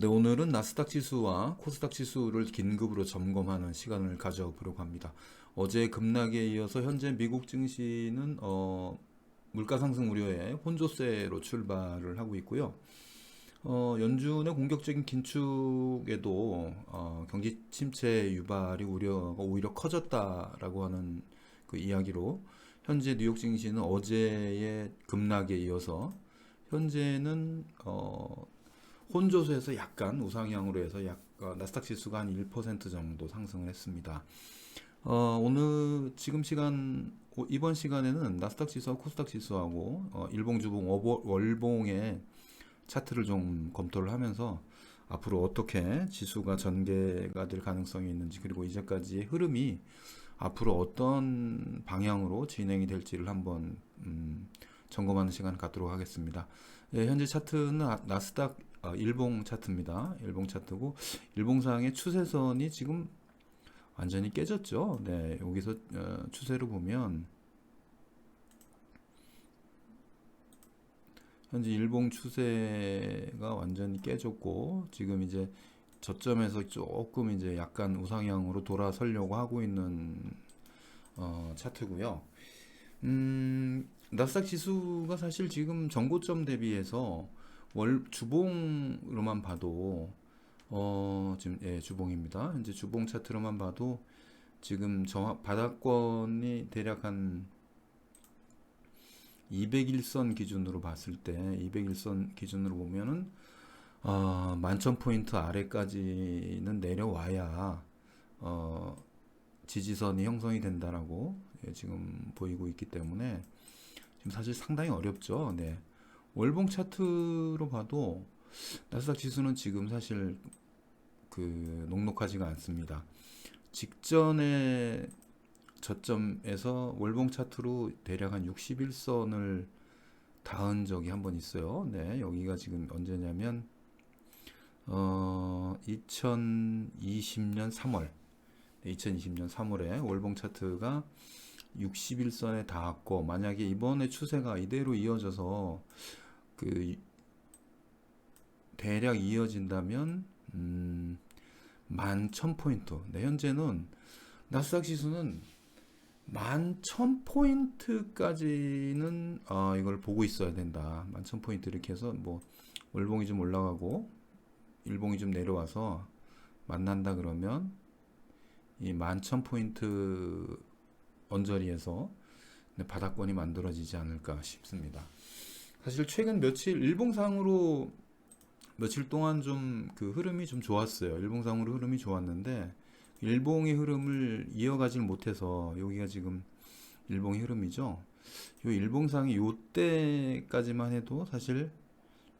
네, 오늘은 나스닥 지수와 코스닥 지수를 긴급으로 점검하는 시간을 가져보려고 합니다. 어제 급락에 이어서 현재 미국 증시는 어, 물가 상승 우려에 혼조세로 출발을 하고 있고요. 어, 연준의 공격적인 긴축에도 어, 경기 침체 유발이 우려가 오히려 커졌다라고 하는 그 이야기로 현재 뉴욕 증시는 어제의 급락에 이어서 현재는 어, 혼조세에서 약간 우상향으로 해서 약 어, 나스닥 지수가 한 1% 정도 상승을 했습니다. 어, 오늘 지금 시간 오- 이번 시간에는 나스닥 지수와 코스닥 지수하고 어, 일봉 주봉 어보- 월봉의 차트를 좀 검토를 하면서 앞으로 어떻게 지수가 전개가 될 가능성이 있는지 그리고 이제까지의 흐름이 앞으로 어떤 방향으로 진행이 될지를 한번 음, 점검하는 시간을 갖도록 하겠습니다. 예, 현재 차트는 나- 나스닥 어, 일봉 차트입니다. 일봉 차트고 일봉상의 추세선이 지금 완전히 깨졌죠. 네, 여기서 어, 추세로 보면 현재 일봉 추세가 완전히 깨졌고 지금 이제 저점에서 조금 이제 약간 우상향으로 돌아서려고 하고 있는 어, 차트고요. 음, 나스닥 지수가 사실 지금 전고점 대비해서 월 주봉으로만 봐도 어, 지금 예, 주봉입니다. 현재 주봉 차트로만 봐도 지금 정확 바닥권이 대략 한 201선 기준으로 봤을 때 201선 기준으로 보면은 어, 만천 포인트 아래까지는 내려와야 어, 지지선이 형성이 된다라고 예, 지금 보이고 있기 때문에 지금 사실 상당히 어렵죠. 네. 월봉 차트로 봐도 나스닥 지수는 지금 사실 그 녹록하지가 않습니다. 직전에 저점에서 월봉 차트로 대략 한 61선을 닿은 적이 한 번 있어요. 네, 여기가 지금 언제냐면 어 2020년 3월, 2020년 3월에 월봉 차트가 61선에 닿았고 만약에 이번에 추세가 이대로 이어져서 그 대략 이어진다면 음, 만천 포인트. 네, 현재는 나스닥 지수는 만천 포인트까지는 어, 이걸 보고 있어야 된다. 만천 포인트 이렇게 해서 뭐 월봉이 좀 올라가고 일봉이 좀 내려와서 만난다 그러면 이만천 포인트 언저리에서 네, 바닥권이 만들어지지 않을까 싶습니다. 사실 최근 며칠 일봉상으로 며칠 동안 좀 그 흐름이 좀 좋았어요. 일봉상으로 흐름이 좋았는데 일봉의 흐름을 이어가질 못해서 여기가 지금 일봉의 흐름이죠. 요 일봉상이 요 때까지만 해도 사실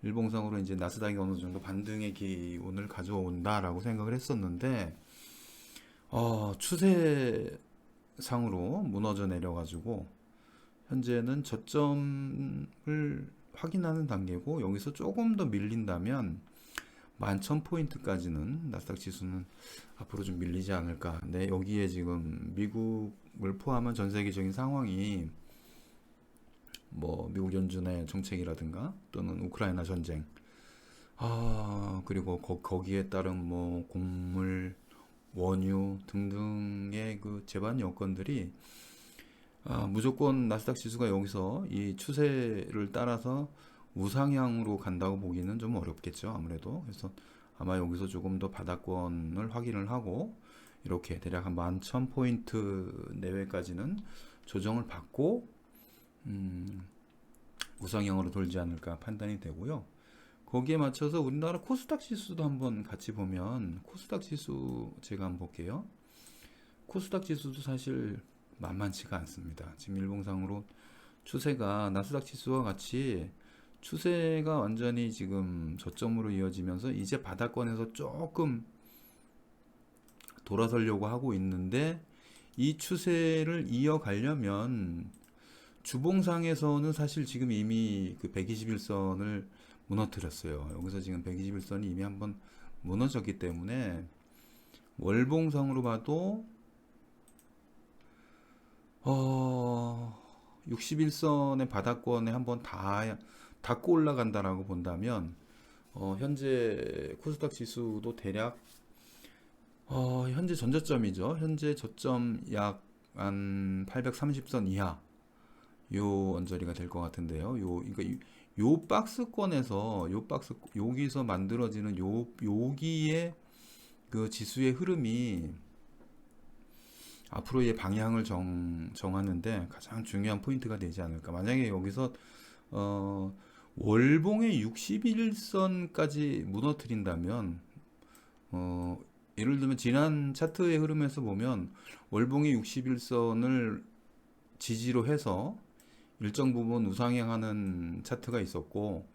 일봉상으로 이제 나스닥이 어느 정도 반등의 기운을 가져온다라고 생각을 했었는데 어, 추세 상으로 무너져 내려가지고 현재는 저점을 확인하는 단계고 여기서 조금 더 밀린다면 11,000포인트까지는 나스닥 지수는 앞으로 좀 밀리지 않을까. 네, 여기에 지금 미국을 포함한 전 세계적인 상황이 뭐 미국 연준의 정책이라든가 또는 우크라이나 전쟁 아, 그리고 거, 거기에 따른 뭐 곡물, 원유 등등의 그 제반 여건들이 아, 무조건 나스닥 지수가 여기서 이 추세를 따라서 우상향으로 간다고 보기는 좀 어렵겠죠. 아무래도. 그래서 아마 여기서 조금 더 바닥권을 확인을 하고 이렇게 대략 한 11,000포인트 내외까지는 조정을 받고 음, 우상향으로 돌지 않을까 판단이 되고요. 거기에 맞춰서 우리나라 코스닥 지수도 한번 같이 보면 코스닥 지수 제가 한번 볼게요. 코스닥 지수도 사실 만만치가 않습니다. 지금 일봉상으로 추세가 나스닥 지수와 같이 추세가 완전히 지금 저점으로 이어지면서 이제 바닥권에서 조금 돌아서려고 하고 있는데 이 추세를 이어가려면 주봉상에서는 사실 지금 이미 그 121선을 무너뜨렸어요. 여기서 지금 121선이 이미 한번 무너졌기 때문에 월봉상으로 봐도 어 61선의 바닥권에 한번 다 닿고 올라간다라고 본다면 어, 현재 코스닥 지수도 대략 어, 현재 전저점이죠. 현재 저점 약 한 830선 이하 요 언저리가 될 것 같은데요. 요 그러니까 이- 요 박스권에서 요 박스 여기서 만들어지는 요 여기에 그 지수의 흐름이 앞으로의 방향을 정, 정하는데 가장 중요한 포인트가 되지 않을까. 만약에 여기서 어, 월봉의 61선까지 무너뜨린다면 어, 예를 들면 지난 차트의 흐름에서 보면 월봉의 61선을 지지로 해서 일정 부분 우상향하는 차트가 있었고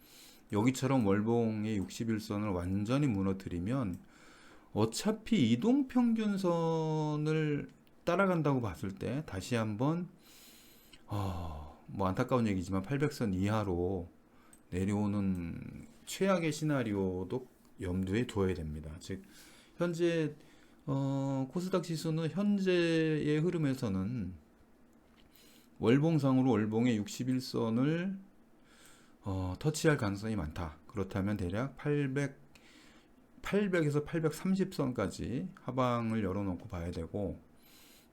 여기처럼 월봉의 61선을 완전히 무너뜨리면 어차피 이동 평균선을 따라간다고 봤을 때 다시 한번 어, 뭐 안타까운 얘기지만 800선 이하로 내려오는 최악의 시나리오도 염두에 두어야 됩니다. 즉 현재 어, 코스닥 지수는 현재의 흐름에서는 월봉상으로 월봉의 61선을 어, 터치할 가능성이 많다. 그렇다면 대략 800 800에서 830선까지 하방을 열어놓고 봐야 되고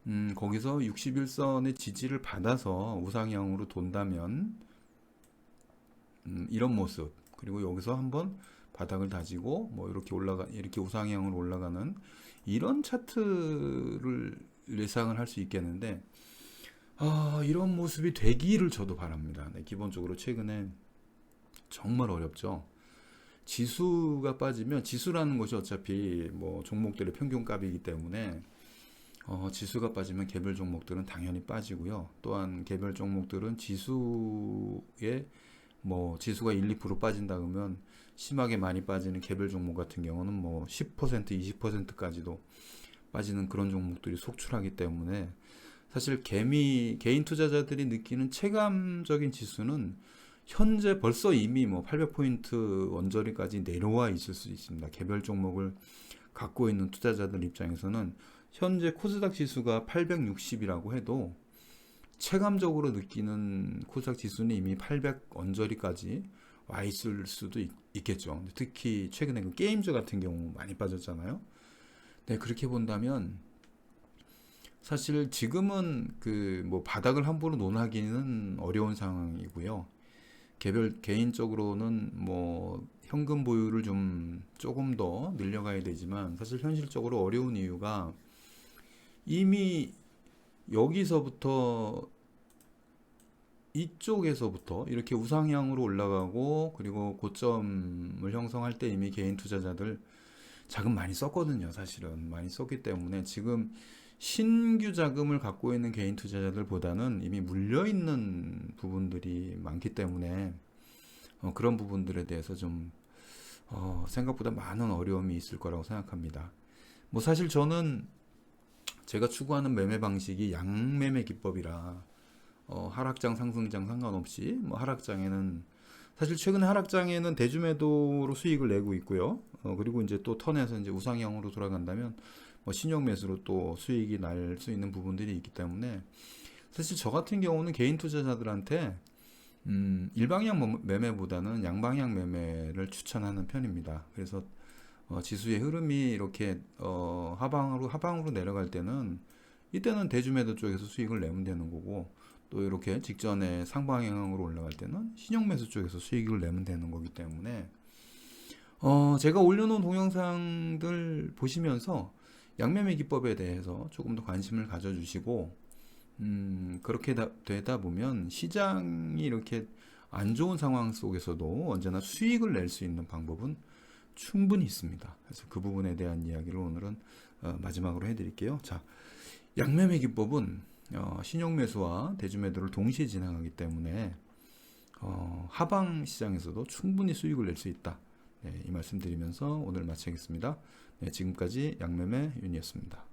음, 거기서 61선의 지지를 받아서 우상향으로 돈다면 음, 이런 모습 그리고 여기서 한번 바닥을 다지고 뭐 이렇게 올라가 이렇게 우상향으로 올라가는 이런 차트를 예상을 할 수 있겠는데 아, 이런 모습이 되기를 저도 바랍니다. 네, 기본적으로 최근에 정말 어렵죠. 지수가 빠지면 지수라는 것이 어차피 뭐 종목들의 평균값이기 때문에 어, 지수가 빠지면 개별 종목들은 당연히 빠지고요. 또한 개별 종목들은 지수에 뭐 지수가 1, 2% 빠진다 그러면 심하게 많이 빠지는 개별 종목 같은 경우는 뭐 10%, 20%까지도 빠지는 그런 종목들이 속출하기 때문에 사실 개미 개인 투자자들이 느끼는 체감적인 지수는 현재 벌써 이미 뭐 800포인트 언저리까지 내려와 있을 수 있습니다. 개별 종목을 갖고 있는 투자자들 입장에서는 현재 코스닥 지수가 860이라고 해도 체감적으로 느끼는 코스닥 지수는 이미 800 언저리까지 와 있을 수도 있, 겠죠 특히 최근에 그 게임즈 같은 경우 많이 빠졌잖아요. 네, 그렇게 본다면 사실 지금은 그 뭐 바닥을 함부로 논하기는 어려운 상황이고요. 개별 개인적으로는 뭐 현금 보유를 좀 조금 더 늘려가야 되지만 사실 현실적으로 어려운 이유가 이미 여기서부터 이쪽에서부터 이렇게 우상향으로 올라가고 그리고 고점을 형성할 때 이미 개인 투자자들 자금 많이 썼거든요. 사실은 많이 썼기 때문에 지금 신규 자금을 갖고 있는 개인 투자자들보다는 이미 물려 있는 부분들이 많기 때문에 어, 그런 부분들에 대해서 좀 어, 생각보다 많은 어려움이 있을 거라고 생각합니다. 뭐 사실 저는 제가 추구하는 매매 방식이 양매매 기법이라 어, 하락장 상승장 상관없이 뭐 하락장에는 사실 최근에 하락장에는 대주매도로 수익을 내고 있고요. 어, 그리고 이제 또 턴에서 이제 우상향으로 돌아간다면 뭐 신용 매수로 또 수익이 날 수 있는 부분들이 있기 때문에 사실 저 같은 경우는 개인 투자자들한테 음, 일방향 뭐- 매매보다는 양방향 매매를 추천하는 편입니다. 그래서 어, 지수의 흐름이 이렇게 어, 하방으로 하방으로 내려갈 때는 이때는 대주매도 쪽에서 수익을 내면 되는 거고 또 이렇게 직전에 상방향으로 올라갈 때는 신용 매수 쪽에서 수익을 내면 되는 거기 때문에 어, 제가 올려놓은 동영상들 보시면서 양매매 기법에 대해서 조금 더 관심을 가져주시고 음, 그렇게 다- 되다 보면 시장이 이렇게 안 좋은 상황 속에서도 언제나 수익을 낼 수 있는 방법은 충분히 있습니다. 그래서 그 부분에 대한 이야기를 오늘은 어, 마지막으로 해드릴게요. 자, 양매매 기법은 어, 신용 매수와 대주 매도를 동시에 진행하기 때문에 어, 하방 시장에서도 충분히 수익을 낼 수 있다. 네, 이 말씀 드리면서 오늘 마치겠습니다. 네, 지금까지 양매매 윤이었습니다.